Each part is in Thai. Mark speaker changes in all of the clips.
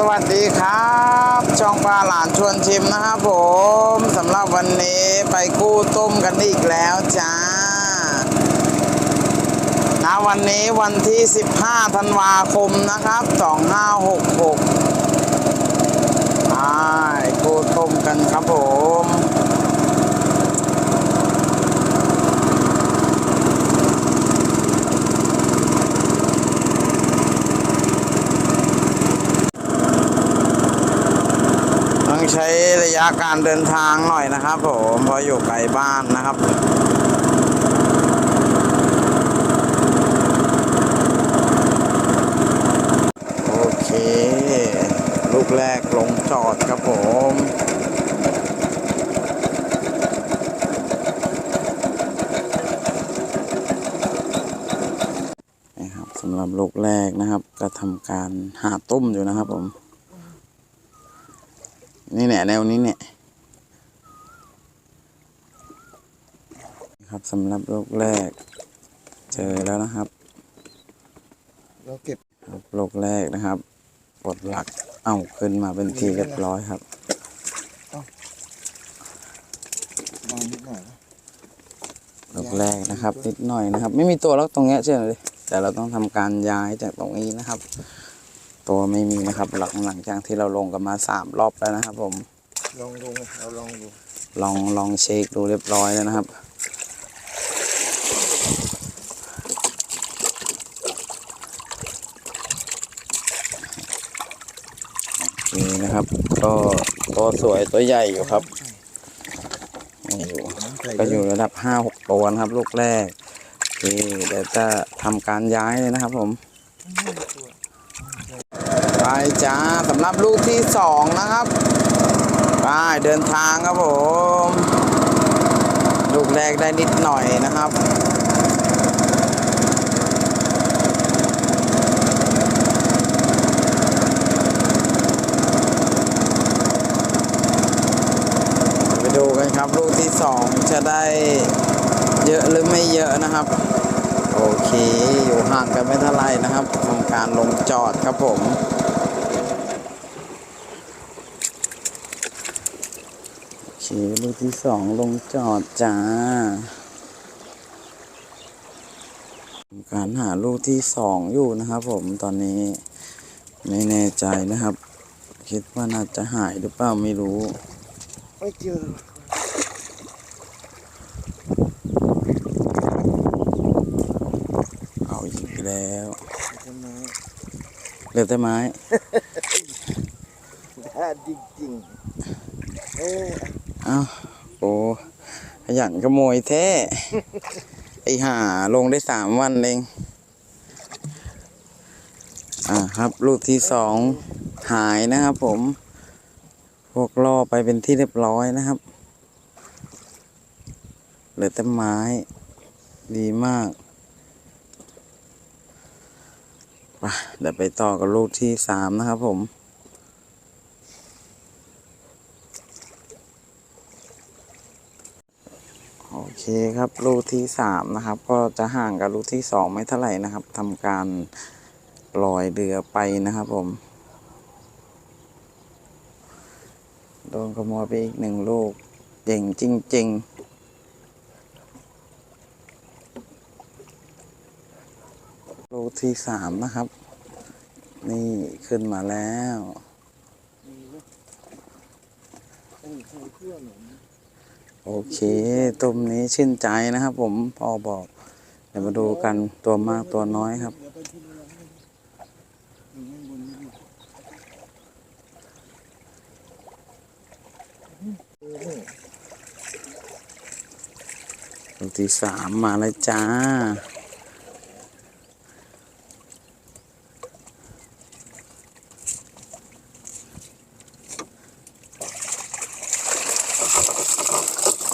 Speaker 1: สวัสดีครับ ช่องปลาหลานชวนชิมนะครับผมสำหรับวันนี้ไปกู้ต้มกันอีกแล้วจ้านะวันนี้วันที่ 15ธันวาคมนะครับ 2566ไปกู้ต้มกันครับผม ต้องใช้ระยะการเดินทางหน่อยนะครับผมเพราะอยู่ไกลบ้านนะครับโอเค ลูกแรกลงจอดครับผมนี่ครับสำหรับลูกแรกนะครับ ก็ทำการหาตุ้มอยู่นะครับผม นี่แหละแนวนี้เนี่ยครับสำหรับลูกแรก เจอแล้วนะครับ
Speaker 2: เราเก็บ
Speaker 1: ครับลูกแรกนะครับกดหลักเอ้าขึ้นมาเป็นทีเรียบร้อยครับ
Speaker 2: วางนิดหน่อยนะ
Speaker 1: ลูกแรกนะครับนิดหน่อยนะครับ ไม่มีตัวแล้วตรงเนี้ยเชื่อเลยแต่เราต้องทำการย้ายจากตรงนี้นะครับ ตัวไม่มีนะครับ หลังหลังจากที่เราลงกันมาสามรอบแล้วนะครับ ผม
Speaker 2: ลองดูไงเราลองดู
Speaker 1: ลองลองเช็คดูเรียบร้อยแล้วนะครับนี่นะครับ ก็ตัวสวยตัวใหญ่อยู่ครับนี่อยู่
Speaker 2: น้ำใส่
Speaker 1: ก็อยู่ระดับห้าหกตัวนะครับ ลูกแรกโอเคเดี๋ยวจะทำการย้ายเลยนะครับผม ไปจ้าสำหรับลูกที่สองนะครับไปเดินทางครับผม ลูกแรกได้นิดหน่อยนะครับไปดูกันครับลูกที่สองจะได้เยอะหรือไม่เยอะนะครับ โอเค อยู่ห่างกันไม่เท่าไรนะครับทำการลงจอดครับผมโอเคลูกที่สองลงจอดจ้าทำการหาลูกที่สองอยู่นะครับผมตอนนี้ไม่แน่ใจนะครับ คิดว่าน่าจะหายหรือเปล่าไม่รู้
Speaker 2: ไม่เจอ
Speaker 1: เอาอีก แล้ว
Speaker 2: ต้นไม้
Speaker 1: เหลือแต่ไม้
Speaker 2: อ่าจริงๆเออ
Speaker 1: เอาโอ้ขยันขโมยแท้ ไอห่าลงได้สามวันเอง อ่าครับ ลูกที่สองหายนะครับผม พวกล่อไปเป็นที่เรียบร้อยนะครับ เหลือแต่ไม้ ดีมากไปเดี๋ยวไปต่อกับลูกที่สามนะครับผม โอเคครับลูกที่สามนะครับ ก็จะห่างกับลูกที่สองไม่เท่าไหร่นะครับทำการลอยเรือไปนะครับผม โดนขโมยไปอีกหนึ่งลูกเจ๋งจริง ๆ ลูกที่สามนะครับ นี่ขึ้นมาแล้วโอเคตุ่มนี้ชื่นใจนะครับ ผมพอบอก เดี๋ยวมาดูกันตัวมากตัวน้อยครับ
Speaker 2: เดี๋ยวไปที่เรือให้ดูอยู่ข้างบนนี่เออนี่
Speaker 1: ลูกที่สามมาแล้วจ้า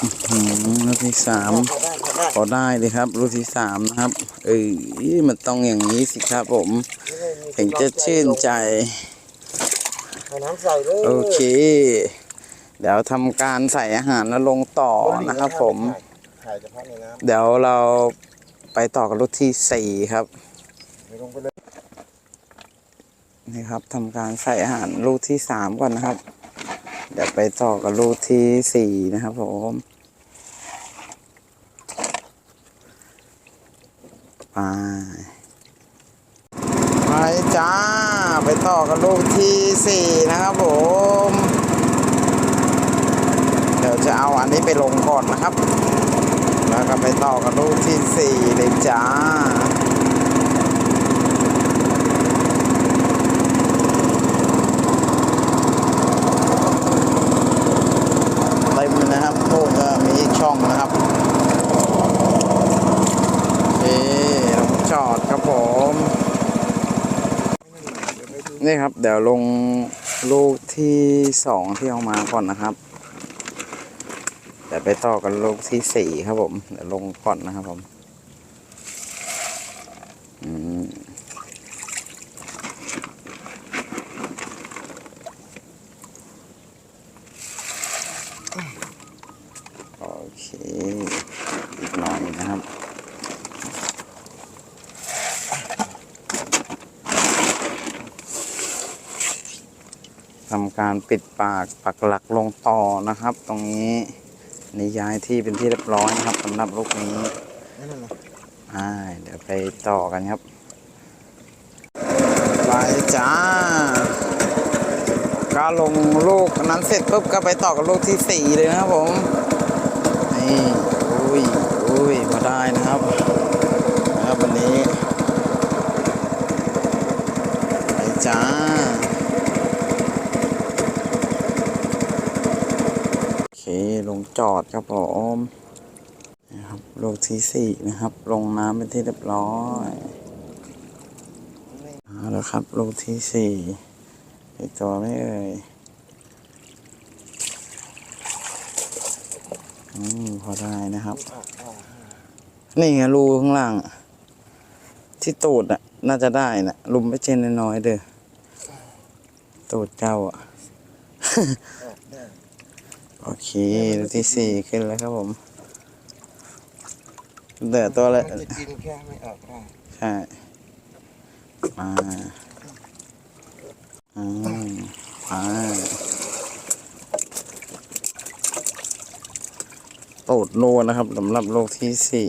Speaker 1: อื้อหือ ลูกที่สาม
Speaker 2: พอได้พอได้
Speaker 1: พอได้เลยครับ ลูกที่สามนะครับ เอ้ยมันต้องอย่างนี้สิครับผมถึงจะชื่นใจ
Speaker 2: เอาน้ำใส่เลย
Speaker 1: โอเค เดี๋ยวทำการใส่อาหารแล้วลงต่อนะครับผม
Speaker 2: ถ่ายเฉพาะในน้
Speaker 1: เดี๋ยวเราไปต่อกับลูกที่สี่ครับำ
Speaker 2: ไม่ลงไปเลย
Speaker 1: นี่ครับทำการใส่อาหารลูกที่สามก่อนนะครับ เดี๋ยวไปต่อกับลูกที่สี่นะครับผม ไปไปจ้า ไปต่อกับลูกที่สี่นะครับผม เดี๋ยวจะเอาอันนี้ไปลงก่อนนะครับ แล้วก็ไปต่อกับลูกที่สี่เลยจ้าเต็มนะครับโอ้ก็มีช่องนะครับ โอเค อดครับผม นี่ครับ เดี๋ยวลงลูกที่สองที่เอามาก่อนนะครับเดี๋ยวไปต่อกันลูกที่สี่ครับผม เดี๋ยวลงก่อนนะครับผมอืมโอเค อีกหน่อยนะครับ ทำ การปิดปากปักหลักลงต่อนะครับ ตรงนี้นี่ย้ายที่เป็นที่เรียบร้อยนะครับสำหรับลูกนี้
Speaker 2: นั่นน่ะ
Speaker 1: อ่าเดี๋ยวไปต่อกันครับไปจ้าก็ลงลูกนั้นเสร็จปุ๊บก็ไปต่อกับลูกที่สี่เลยนะครับผมนี่อุ้ยอุ้ยมาได้นะครับนะครับวันนี้ไปจ้า โอเค ลง จอดครับผมนะครับลูกที่สี่นะครับ ลงน้ำเป็นที่เรียบร้อยเอาแล้วครับลูกที่สี่อีกตัวไม่เอ่ยอืมพอได้นะครับ นี่ไงรูข้างล่าง ที่ตูดอะ น่าจะได้นะลุมไม่เจนน้อยๆเด้อตูดเจ้าอะ โอเคลูที่สี่ขึ้นแล้วครับผมเหลือตัวละ
Speaker 2: จะกินแค่ไม่ออกได้
Speaker 1: ใช่มาอืมมาตูดนูนนะครับสำหรับโลกที่สี่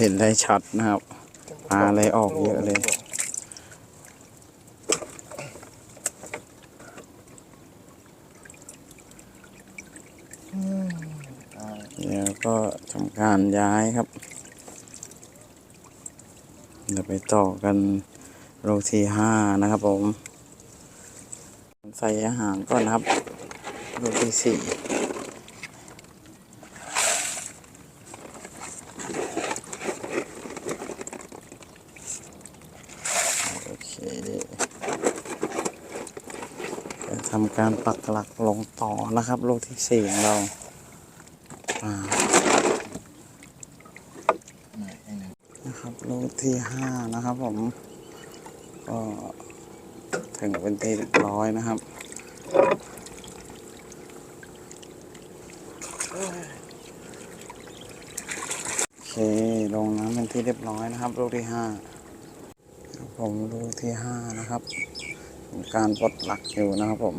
Speaker 1: เห็นได้ชัดนะครับปลาอะไรออกเยอะเลย
Speaker 2: อ่า
Speaker 1: เดี๋ยวก็ทำการย้ายครับเดี๋ยวไปต่อกันโลกที่ห้านะครับผม ใส่อาหารก่อนนะครับโลกที่สี่โอเคจะทำการปักหลักลงต่อนะครับโลกที่สี่ของเรา
Speaker 2: ไหนไอ้นั่น
Speaker 1: นะครับลูก ที่ห้านะครับผมก็ถึงเป็นที่เรียบร้อยนะครับโอเคลงน้ำเป็นที่เรียบร้อยนะครับ ลูกที่ห้าผมลูกที่ห้านะครับ การปลดหลักอยู่นะครับผม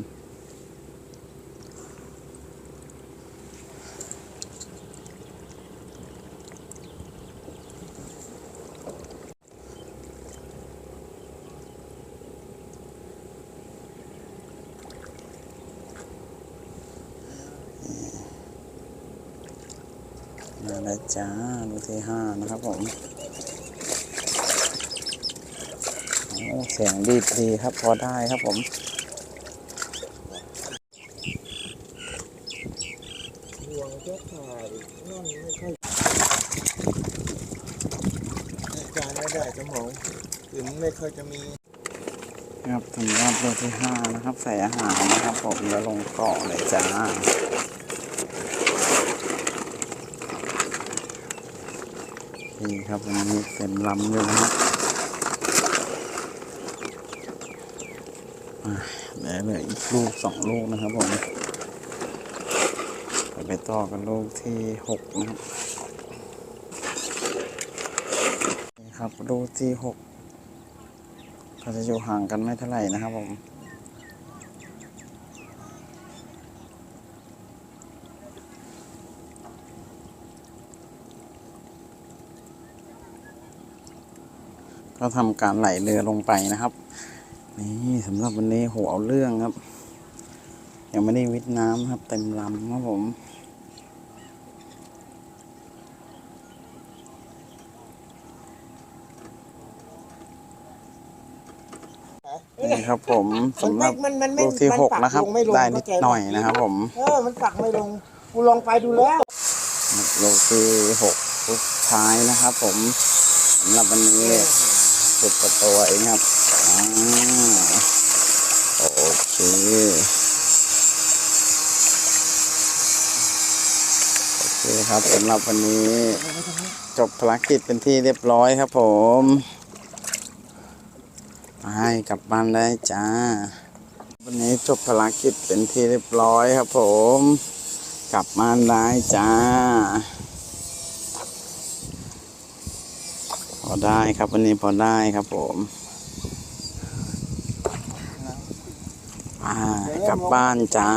Speaker 1: มาแล้วจ้าลูกที่ห้านะครับผมโอ้เสียงดีดีครับพอได้ครับผม
Speaker 2: ห่วงก็ขาดนั่นไม่ค่อยจานไม่ได้สมองถึงไม่ค่อยจะมี
Speaker 1: ครับสำหรับลูกที่ห้านะครับ ใส่อาหารนะครับผมแล้วลงเกาะเลยจ้า นี่ครับวันนี้เป็นลำอยู่นะครับอะเดี๋ยวเหลืออีกลูกสองลูกนะครับผมไปต่อกันลูกที่หกนะครับนี่ครับลูกที่หกกเขาจะอยู่ห่างกันไม่เท่าไหร่นะครับผม ก็ทำการไหลเรือลงไปนะครับ นี่สำหรับวันนี้โหเอาเรื่องครับ ยังไม่ได้วิทย์น้ำครับ เต็มลำครับผมนี่ครับผมสำหรับ
Speaker 2: มันมันไม่
Speaker 1: ลูกที่
Speaker 2: มัน
Speaker 1: หก
Speaker 2: ปั
Speaker 1: นะครับ
Speaker 2: ลงไม่ลง
Speaker 1: ได้นิด
Speaker 2: เข้าใจ
Speaker 1: หน่อยนะครับผม
Speaker 2: เออ มันปักไม่ลง กูลองไปดูแล้ว
Speaker 1: ลูกที่หกลูกท้ายนะครับผมสำหรับวันนี้ สิบกว่าตัวเองครับอ่าโอเคโอเคครับสำหรับวันนี้ จบภารกิจเป็นที่เรียบร้อยครับผมไปกลับบ้านได้จ้า วันนี้จบภารกิจเป็นที่เรียบร้อยครับผม กลับบ้านได้จ้า พอ ได้ครับวันนี้พอได้ครับผมอ่ากลับบ้านจ้า